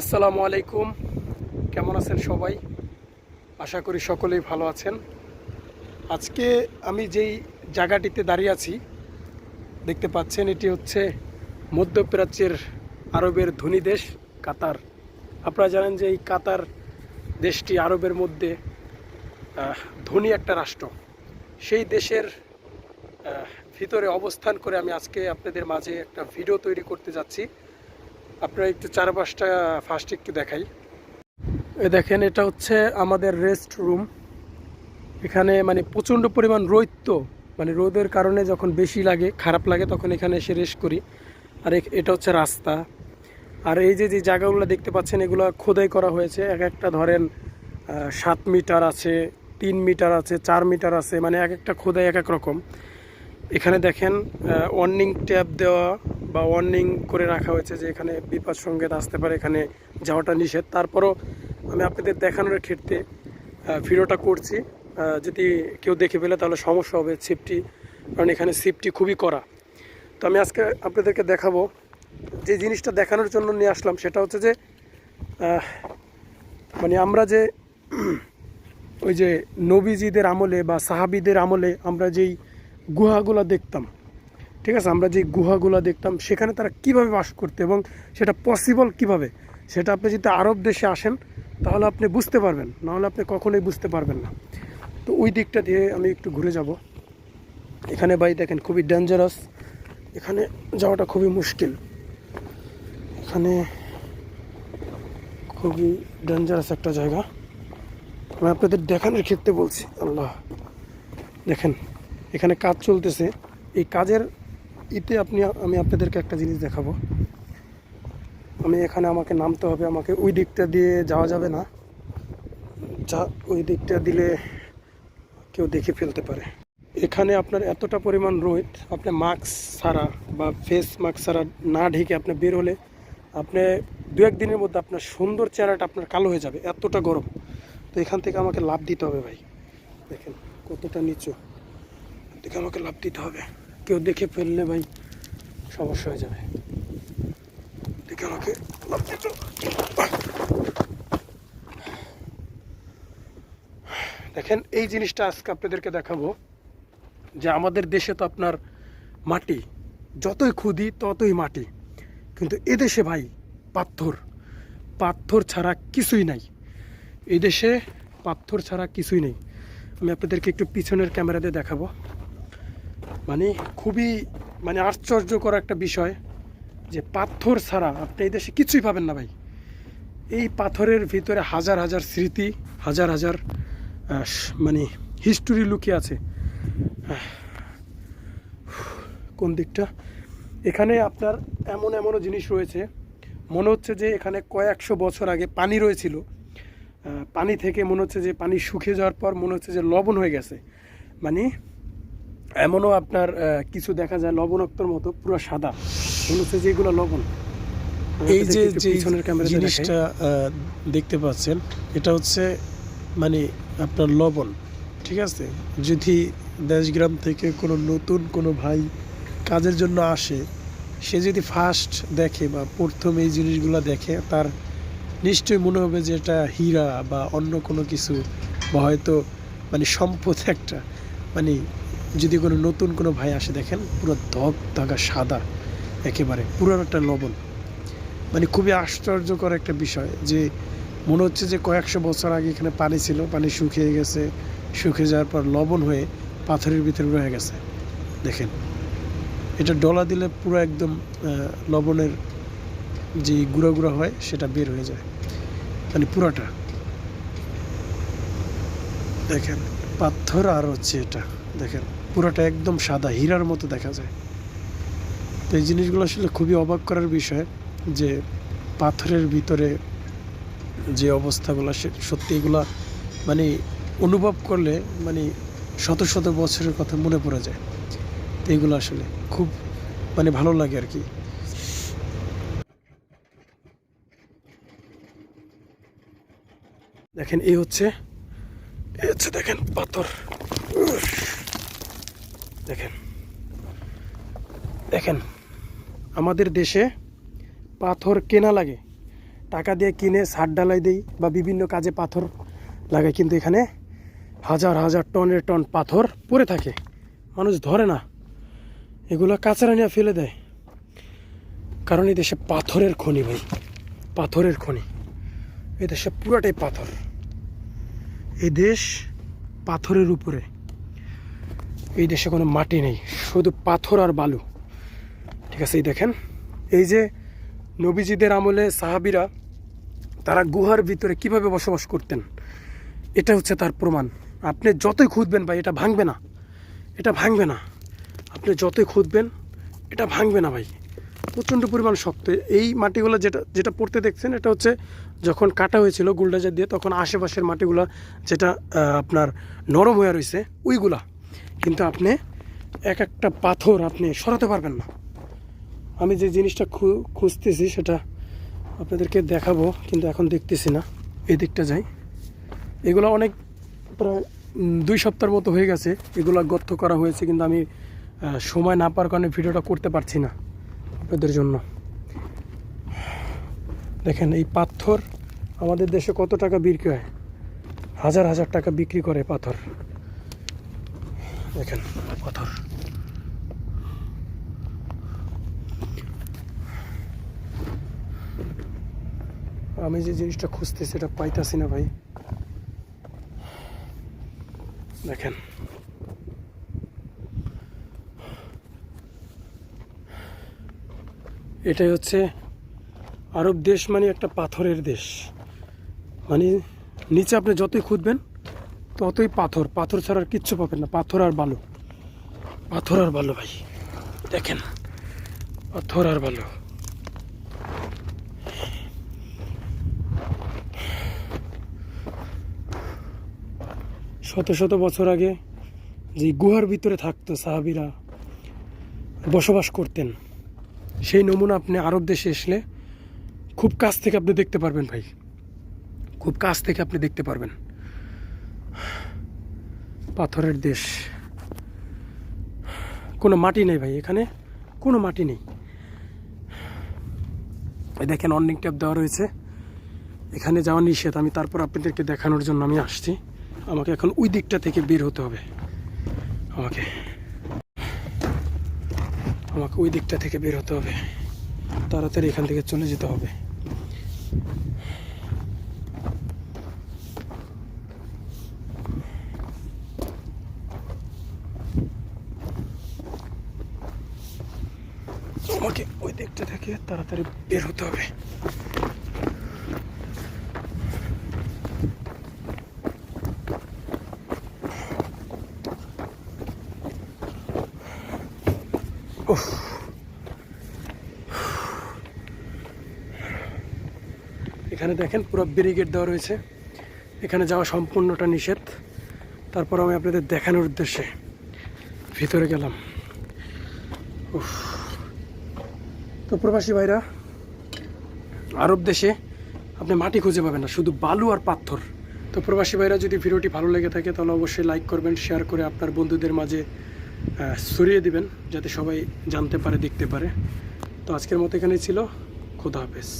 আসসালামু আলাইকুম। কেমন আছেন সবাই? আশা করি সকলেই ভালো আছেন। আজকে আমি যেই জায়গাটিতে দাঁড়িয়ে আছি, দেখতে পাচ্ছেন এটি হচ্ছে মধ্যপ্রাচ্যের আরবের ধনী দেশ, কাতার। আপনারা জানেন যে এই কাতার দেশটি আরবের মধ্যে ধনী একটা রাষ্ট্র। সেই দেশের ভিতরে অবস্থান করে আমি আজকে আপনাদের মাঝে একটা ভিডিও তৈরি করতে যাচ্ছি। আপনারা একটু চারপাশটা ফার্স্ট একটু দেখাই। দেখেন, এটা হচ্ছে আমাদের রেস্ট রুম এখানে মানে প্রচণ্ড পরিমাণ রোদ তো। মানে রোদের কারণে যখন বেশি লাগে, খারাপ লাগে, তখন এখানে এসে রেস্ট করি। আর এটা হচ্ছে রাস্তা। আর এই যে যে জায়গাগুলো দেখতে পাচ্ছেন, এগুলো খোদাই করা হয়েছে। এক একটা ধরেন সাত মিটার আছে, তিন মিটার আছে, চার মিটার আছে মানে এক একটা খোদাই এক এক রকম। এখানে দেখেন ওয়ার্নিং ট্যাব দেওয়া বা ওয়ার্নিং করে রাখা হয়েছে যে এখানে বিপদ সংকেত আসতে পারে, এখানে যাওয়াটা নিষেধ। তারপরও আমি আপনাদের দেখানোর ক্ষেত্রে ভিডিওটা করছি। যদি কেউ দেখে ফেলে তাহলে সমস্যা হবে সেফটি কারণ এখানে সেফটি খুবই করা তো আমি আজকে আপনাদেরকে দেখাবো, যে জিনিসটা দেখানোর জন্য নিয়ে আসলাম সেটা হচ্ছে যে মানে আমরা যে, ওই যে নবীজিদের আমলে বা সাহাবিদের আমলে আমরা যেই গুহাগুলা দেখতাম। ঠিক আছে? আমরা যে গুহাগুলা দেখতাম, সেখানে তারা কীভাবে বাস করতে এবং সেটা পসিবল কীভাবে? সেটা আপনি যদি আরব দেশে আসেন, তাহলে আপনি বুঝতে পারবেন, নাহলে আপনি কখনোই বুঝতে পারবেন না। তো ওই দিকটা দিয়ে আমি একটু ঘুরে যাব। এখানে ভাই দেখেন, খুবই ডেঞ্জারাস এখানে যাওয়াটা খুবই মুশকিল। এখানে খুবই ডেঞ্জারাস একটা জায়গা। আমি আপনাদের দেখানোর ক্ষেত্রে বলছি, আল্লাহ। দেখেন এখানে কাজ চলতেছে। এই কাজের ইতে আপনি, আমি আপনাদেরকে একটা জিনিস দেখাবো। আমি এখানে আমাকে নামতে হবে, আমাকে ওই দিকটা দিয়ে যাওয়া যাবে না। যা, ওই দিকটা দিলে কেউ দেখে ফেলতে পারে। এখানে আপনার এতটা পরিমাণ রোদ, আপনি মাস্ক ছাড়া বা ফেস মাস্ক ছাড়া না ঢেকে আপনি বের হলে আপনি দু একদিনের মধ্যে আপনার সুন্দর চেহারাটা আপনার কালো হয়ে যাবে, এতটা গরম। তো এখান থেকে আমাকে লাভ দিতে হবে ভাই। দেখেন কতটা নিচু। দেখে আমাকে লাভ দিতে হবে। কেউ দেখে ফেললে ভাই সমস্যা হয়ে যাবে। দেখে আমাকে লাভ দিতে। দেখেন, এই জিনিসটা আজকে আপনাদেরকে দেখাবো যে আমাদের দেশে তো আপনার মাটি, যতই খুদি ততই মাটি। কিন্তু এদেশে ভাই পাথর পাথর ছাড়া কিছুই নাই। এদেশে দেশে পাথর ছাড়া কিছুই নেই। আমি আপনাদেরকে একটু পিছনের ক্যামেরাতে দেখাবো। মানে খুবই মানে আশ্চর্যকর একটা বিষয় যে পাথর ছাড়া আপনি এই দেশে কিছুই পাবেন না ভাই। এই পাথরের ভিতরে হাজার হাজার স্মৃতি, হাজার হাজার মানে হিস্টোরি লুকিয়ে আছে। কোন দিকটা? এখানে আপনার এমন এমনও জিনিস রয়েছে। মনে হচ্ছে যে এখানে কয়েকশো বছর আগে পানি রয়েছিল। পানি থেকে মনে হচ্ছে যে পানি শুকিয়ে যাওয়ার পর মনে হচ্ছে যে লবণ হয়ে গেছে। মানে এমনও আপনার কিছু দেখা যায় লবণাক্তর মতো পুরো সাদা। হচ্ছে যে এগুলো লবণ। এই যে জিনিসটা দেখতে পাচ্ছেন এটা হচ্ছে মানে আপনার লবণ ঠিক আছে? যদি দেশগ্রাম থেকে কোনো নতুন কোনো ভাই কাজের জন্য আসে সে যদি ফার্স্ট দেখে বা প্রথম এই জিনিসগুলো দেখে তার নিশ্চয়ই মনে হবে যে এটা হীরা বা অন্য কোনো কিছু বা হয়তো মানে সম্পদ একটা মানে যদি কোনো নতুন কোনো ভাই আসে, দেখেন পুরো ধক ধগা সাদা, একেবারে পুরো একটা লবণ। মানে খুবই আশ্চর্যকর একটা বিষয় যে মনে হচ্ছে যে কয়েকশো বছর আগে এখানে পানি ছিল, পানি শুকিয়ে গেছে, শুকিয়ে যাওয়ার পর লবণ হয়ে পাথরের ভিতরে রয়ে গেছে। দেখেন, এটা ডলা দিলে পুরো একদম লবণের যে গুঁড়া গুঁড়া হয় সেটা বের হয়ে যায়। মানে পুরাটা। দেখেন, পাথর আর হচ্ছে এটা। দেখেন পুরোটা একদম সাদা, হীরার মতো দেখা যায়। তো এই জিনিসগুলো আসলে খুবই অবাক করার বিষয় যে পাথরের ভিতরে যে অবস্থাগুলো, সে সত্যি এগুলা মানে অনুভব করলে মানে শত শত বছরের কথা মনে পড়ে যায়। তো এগুলো আসলে খুব মানে ভালো লাগে আর কি। দেখেন, এই হচ্ছে এই হচ্ছে দেখেন পাথর। দেখেন। দেখেন, আমাদের দেশে পাথর কেনা লাগে। টাকা দিয়ে কিনে সার ডালাই দেই বা বিভিন্ন কাজে পাথর লাগে, কিন্তু এখানে হাজার হাজার টনের টন পাথর পড়ে থাকে। মানুষ ধরে না। এগুলো কাঁচারা নিয়ে ফেলে দেয়। কারণ এই দেশে পাথরের খনি ভাই, পাথরের খনি। এই দেশে পুরাটাই পাথর। এই দেশ পাথরের উপরে। এই দেশে কোনো মাটি নেই, শুধু পাথর আর বালু। ঠিক আছে, এই দেখেন। এই যে নবীজিদের আমলে সাহাবিরা, তারা গুহার ভিতরে কীভাবে বসবাস করতেন, এটা হচ্ছে তার প্রমাণ। আপনি যতই খুঁজবেন ভাই, এটা ভাঙবে না। এটা ভাঙবে না। আপনি যতই খুঁজবেন, এটা ভাঙবে না ভাই। প্রচণ্ড পরিমাণ শক্ত। এই মাটিগুলো যেটা যেটা পড়তে দেখছেন, এটা হচ্ছে যখন কাটা হয়েছিল গুলডাজার দিয়ে, তখন আশেপাশের মাটিগুলো যেটা আপনার নরম হয়ে রয়েছে, ওইগুলা। কিন্তু আপনি এক একটা পাথর আপনি সরাতে পারবেন না। আমি যে জিনিসটা খুঁজতেছি সেটা আপনাদেরকে দেখাবো, কিন্তু এখন দেখতেছি না। এই দিকটা যাই। এগুলো অনেক প্রায় দুই সপ্তাহের মতো হয়ে গেছে। এগুলো গর্ত করা হয়েছে, কিন্তু আমি সময় না পাওয়ার কারণে ভিডিওটা করতে পারছি না আপনাদের জন্য। দেখেন, এই পাথর আমাদের দেশে কত টাকা বিক্রি হয়? হাজার হাজার টাকা বিক্রি করে পাথর। দেখেন পাথর। আমি যে জিনিসটা খুঁজতেছি, সেটা পাইতাছি না ভাই। দেখেন। এটাই হচ্ছে আরব দেশ মানে একটা পাথরের দেশ। মানে নিচে আপনি যতই খুঁজবেন ততই পাথর পাথর ছাড়া আর কিচ্ছু পাবেন না। পাথর আর বালু। পাথর আর বালু ভাই। দেখেন, পাথর আর বালু। শত শত বছর আগে যে গুহার ভিতরে থাকতো সাহাবিরা, বসবাস করতেন, সেই নমুনা আপনি আরব দেশে আসলে খুব কাছ থেকে আপনি দেখতে পারবেন ভাই। খুব কাছ থেকে আপনি দেখতে পারবেন। পাথরের দেশ। কোনো মাটি নেই ভাই এখানে, কোনো মাটি নেই। দেখেন অনেক ট্যাপ দেওয়া রয়েছে। এখানে যাওয়া নিষেধ, আমি তারপর আপনাদেরকে দেখানোর জন্য আমি আসছি। আমাকে এখন ওই দিকটা থেকে বের হতে হবে। আমাকে আমাকে ওই দিকটা থেকে বের হতে হবে। তাড়াতাড়ি এখান থেকে চলে যেতে হবে। আমাকে ওই দিকটা থেকে তাড়াতাড়ি বের হতে হবে। এখানে দেখেন পুরো ব্যারিকেড দেওয়া রয়েছে। এখানে যাওয়া সম্পূর্ণটা নিষেধ। তারপর আমি আপনাদের দেখানোর উদ্দেশ্যে ভিতরে গেলাম। উফ। তো প্রবাসী ভাইরা, আরব দেশে আপনি মাটি খুঁজে পাবেন না, শুধু বালু আর পাথর। তো প্রবাসী ভাইরা, যদি ভিডিওটি ভালো লেগে থাকে, তাহলে অবশ্যই লাইক করবেন, শেয়ার করে আপনার বন্ধুদের মাঝে ছড়িয়ে দিবেন, যাতে সবাই জানতে পারে, দেখতে পারে। তো আজকের মতো এখানেই ছিল। খোদা হাফেজ।